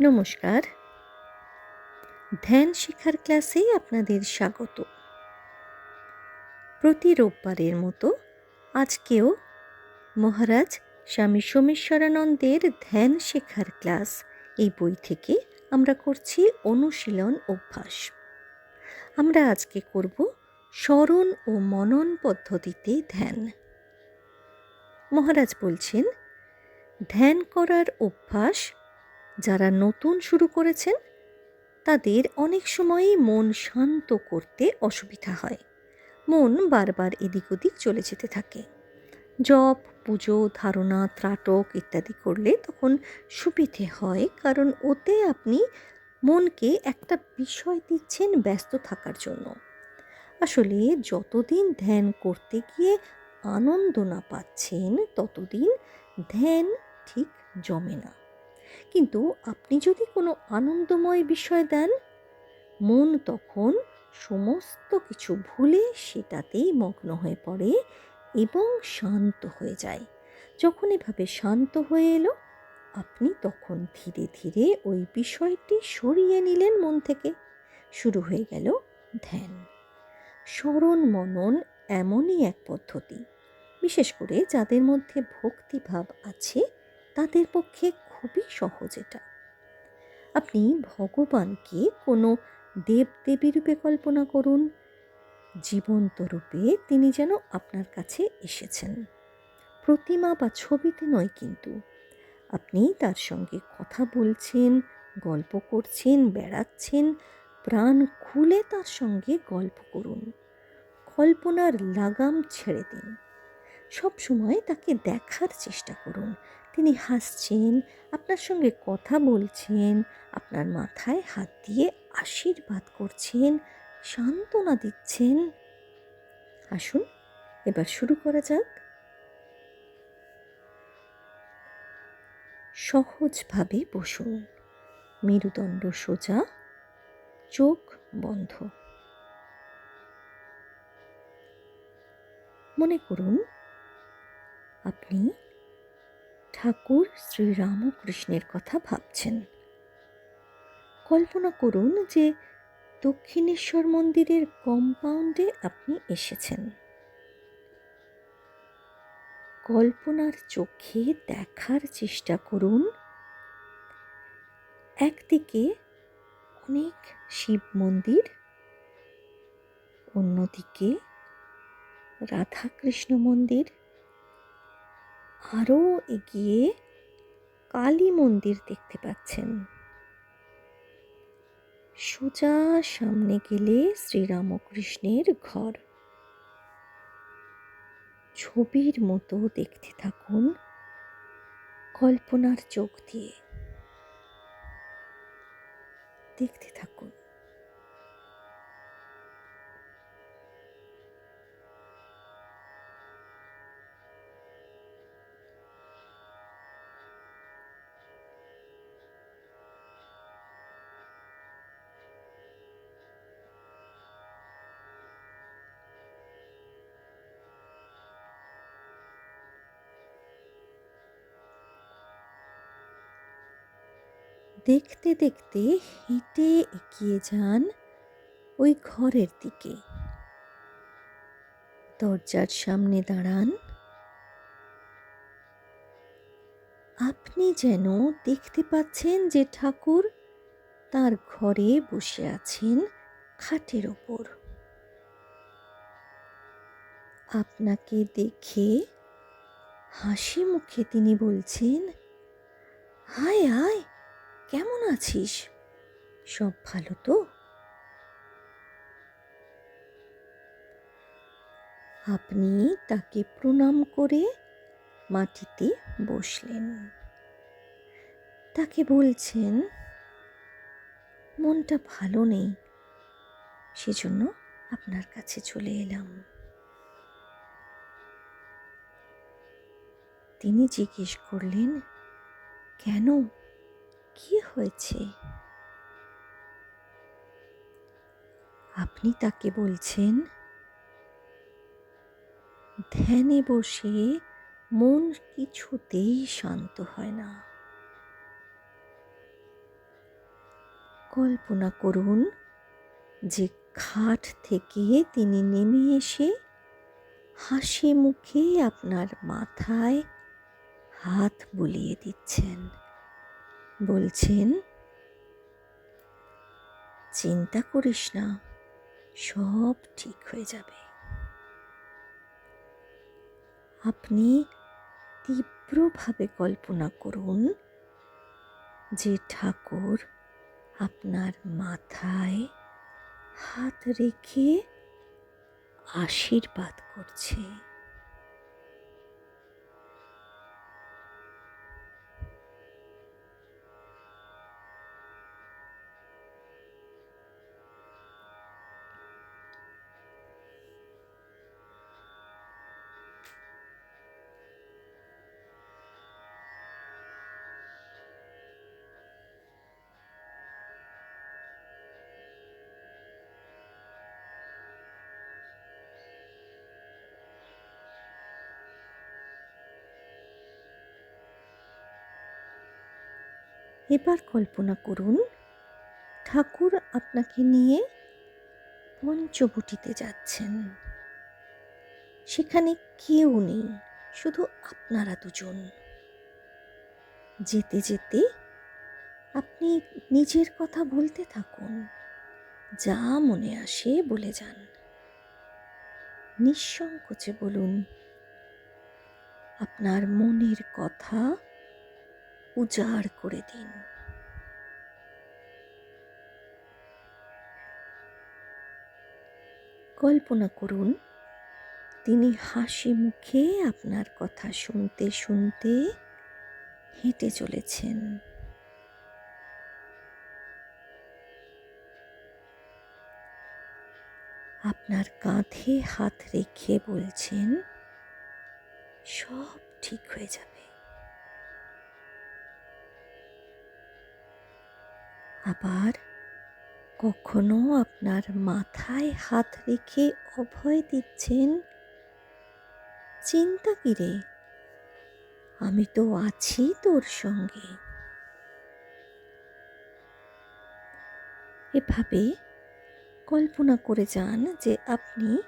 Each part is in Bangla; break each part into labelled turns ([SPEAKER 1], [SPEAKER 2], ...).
[SPEAKER 1] নমস্কার। ধ্যান শিক্ষার ক্লাসে আপনাদের স্বাগত। প্রতি রোববারের মতো আজকেও মহারাজ স্বামী সোমেশ্বরানন্দের ধ্যান শেখার ক্লাস এই বই থেকে আমরা করছি অনুশীলন অভ্যাস। আমরা আজকে করব স্মরণ ও মনন পদ্ধতিতে ধ্যান। মহারাজ বলছেন, ধ্যান করার অভ্যাস যারা নতুন শুরু করেছেন, তাদের অনেক সময়ই মন শান্ত করতে অসুবিধা হয়। মন বারবার এদিক ওদিক চলে যেতে থাকে। জপ, পুজো, ধারণা, ত্রাটক ইত্যাদি করলে তখন সুবিধে হয়, কারণ ওতে আপনি মনকে একটা বিষয় দিচ্ছেন ব্যস্ত থাকার জন্য। আসলে যতদিন ধ্যান করতে গিয়ে আনন্দ না পাচ্ছেন, ততদিন ধ্যান ঠিক জমে না। কিন্তু আপনি যদি কোনো আনন্দময় বিষয় দেন, মন তখন সমস্ত কিছু ভুলে সেটাতেই মগ্ন হয়ে পড়ে এবং শান্ত হয়ে যায়। যখন এভাবে শান্ত হয়ে এলো, আপনি তখন ধীরে ধীরে ওই বিষয়টি সরিয়ে নিলেন মন থেকে। শুরু হয়ে গেল ধ্যান। স্মরণ মনন এমনই এক পদ্ধতি। বিশেষ করে যাদের মধ্যে ভক্তিভাব আছে, তাদের পক্ষে খুবই সহজ এটা। আপনি ভগবানকে কোনো দেবদেবী রূপে কল্পনা করুন, জীবন্ত রূপে তিনি যেন আপনার কাছে এসেছেন। প্রতিমা বা ছবিতে নয় কিন্তু, আপনি তার সঙ্গে কথা বলছেন, গল্প করছেন, বেড়াচ্ছেন, প্রাণ খুলে তার সঙ্গে গল্প করুন। কল্পনার লাগাম ছেড়ে দিন। সব সময় তাকে দেখার চেষ্টা করুন তিনি হাসছেন, আপনার সঙ্গে কথা বলছেন, আপনার মাথায় হাত দিয়ে আশীর্বাদ করছেন, সান্ত্বনা দিচ্ছেন। আসুন, এবার শুরু করা যাক। সহজভাবে বসুন। মেরুদণ্ড সোজা, চোখ বন্ধ। মনে করুন, আপনি ঠাকুর শ্রীরামকৃষ্ণের কথা ভাবছেন। কল্পনা করুন যে দক্ষিণেশ্বর মন্দিরের কম্পাউন্ডে আপনি এসেছেন। কল্পনার চোখে দেখার চেষ্টা করুন। একদিকে অনেক শিব মন্দির, অন্যদিকে রাধাকৃষ্ণ মন্দির আরও এগিয়ে কালী মন্দির দেখতে পাচ্ছেন। সোজা সামনে গেলে শ্রীরামকৃষ্ণের ঘর। ছবির মতো দেখতে থাকুন কল্পনার চোখ দিয়ে। দেখতে থাকুন। দেখতে দেখতে হেঁটে এগিয়ে যান ওই ঘরের দিকে। দরজার সামনে দাঁড়ান। আপনি যেন দেখতে পাচ্ছেন যে ঠাকুর তার ঘরে বসে আছেন খাটের ওপর। আপনাকে দেখে হাসি মুখে তিনি বলছেন, হায় আয় কেমন আছিস? সব ভালো তো? আপনি তাকে প্রণাম করে মাটিতে বসলেন। তাকে বলছেন, মনটা ভালো নেই, সেজন্য আপনার কাছে চলে এলাম। তিনি জিজ্ঞেস করলেন, কেন? কি হয়েছে? আপনি তাকে বলছেন, ধ্যানে বসে মন কিছুতেই শান্ত হয় না। কল্পনা করুন যে খাট থেকে তিনি নেমে এসে হাসি মুখে আপনার মাথায় হাত বুলিয়ে দিচ্ছেন। বলছেন, চিন্তা করিস না, সব ঠিক হয়ে যাবে। আপনি তীব্রভাবে কল্পনা করুন যে ঠাকুর আপনার মাথায় হাত রেখে আশীর্বাদ করছে। এবার কল্পনা করুন, ঠাকুর আপনাকে নিয়ে পঞ্চবটিতে যাচ্ছেন। সেখানে কেউ নেই, শুধু আপনারা দুজন। যেতে যেতে আপনি নিজের কথা বলতে থাকুন, যা মনে আসে বলে যান। নিঃসংকোচে বলুন, আপনার মনের কথা উজাড় করে দিন। কল্পনা করুন, তিনি হাসি মুখে আপনার কথা শুনতে শুনতে হেঁটে চলেছেন। আপনার কাঁধে হাত রেখে বলছেন, সব ঠিক হয়ে যাবে। আবার কখনো আপনার মাথায় হাত রেখে অভয় দিচ্ছেন? চিন্তা কিরে আমি তো আছি তোর সঙ্গে। এভাবে কল্পনা করে যান যে আপনি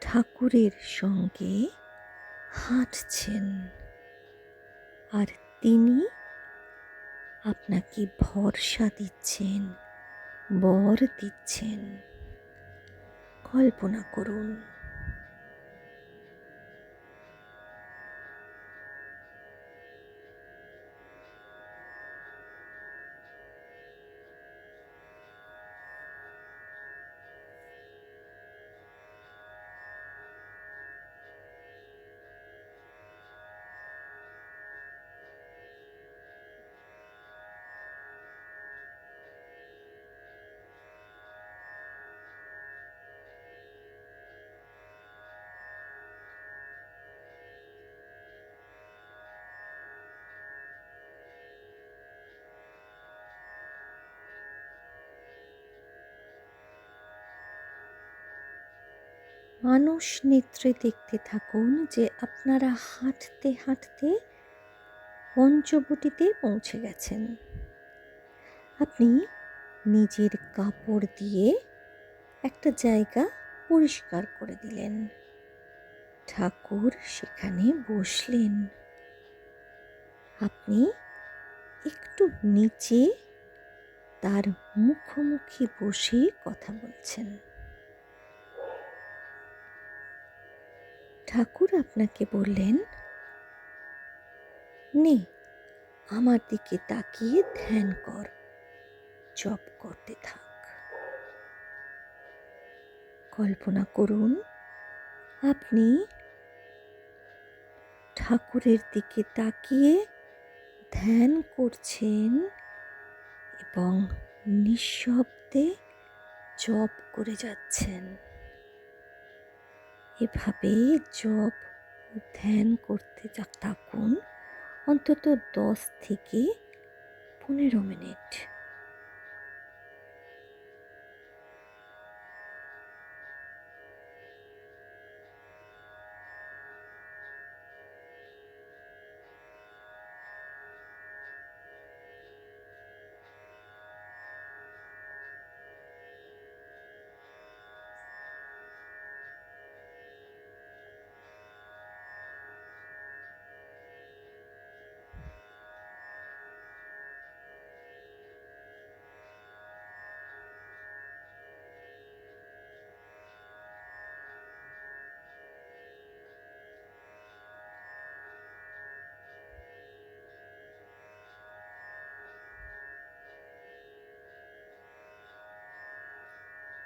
[SPEAKER 1] ঠাকুরের সঙ্গে হাঁটছেন। আর তিনি আপনাকে ভরসা দিচ্ছেন বর দিচ্ছেন। কল্পনা করুন। মানুষ নেত্রে দেখতে থাকুন যে আপনারা হাঁটতে হাঁটতে পঞ্চবটিতে পৌঁছে গেছেন। আপনি নিজের কাপড় দিয়ে একটা জায়গা পরিষ্কার করে দিলেন। ঠাকুর সেখানে বসলেন। আপনি একটু নিচে তার মুখোমুখি বসে কথা বলছেন। ঠাকুর আপনাকে বললেন? নে, আমার দিকে তাকিয়ে ধ্যান কর, জপ করতে থাক। কল্পনা করুন, আপনি ঠাকুরের দিকে তাকিয়ে ধ্যান করছেন এবং নিঃশব্দে জপ করে যাচ্ছেন। এভাবে জপ ধ্যান করতে থাকুন অন্তত দশ থেকে পনেরো মিনিট।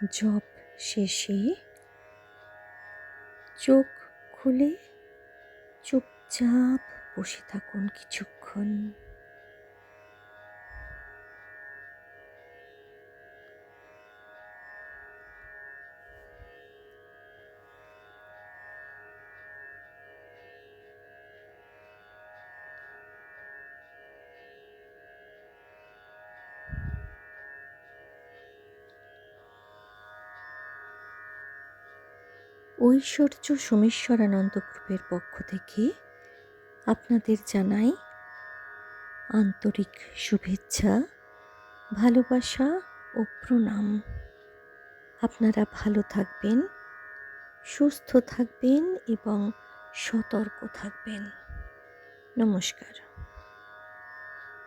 [SPEAKER 1] জপ শেষে চোখ খুলে চুপচাপ বসে থাকুন কিছুক্ষণ। ঐশ্বর্য সোমেশ্বরানন্দ গ্রুপের পক্ষ থেকে আপনাদের জানাই আন্তরিক শুভেচ্ছা, ভালোবাসা ও প্রণাম। আপনারা ভালো থাকবেন, সুস্থ থাকবেন এবং সতর্ক থাকবেন। নমস্কার।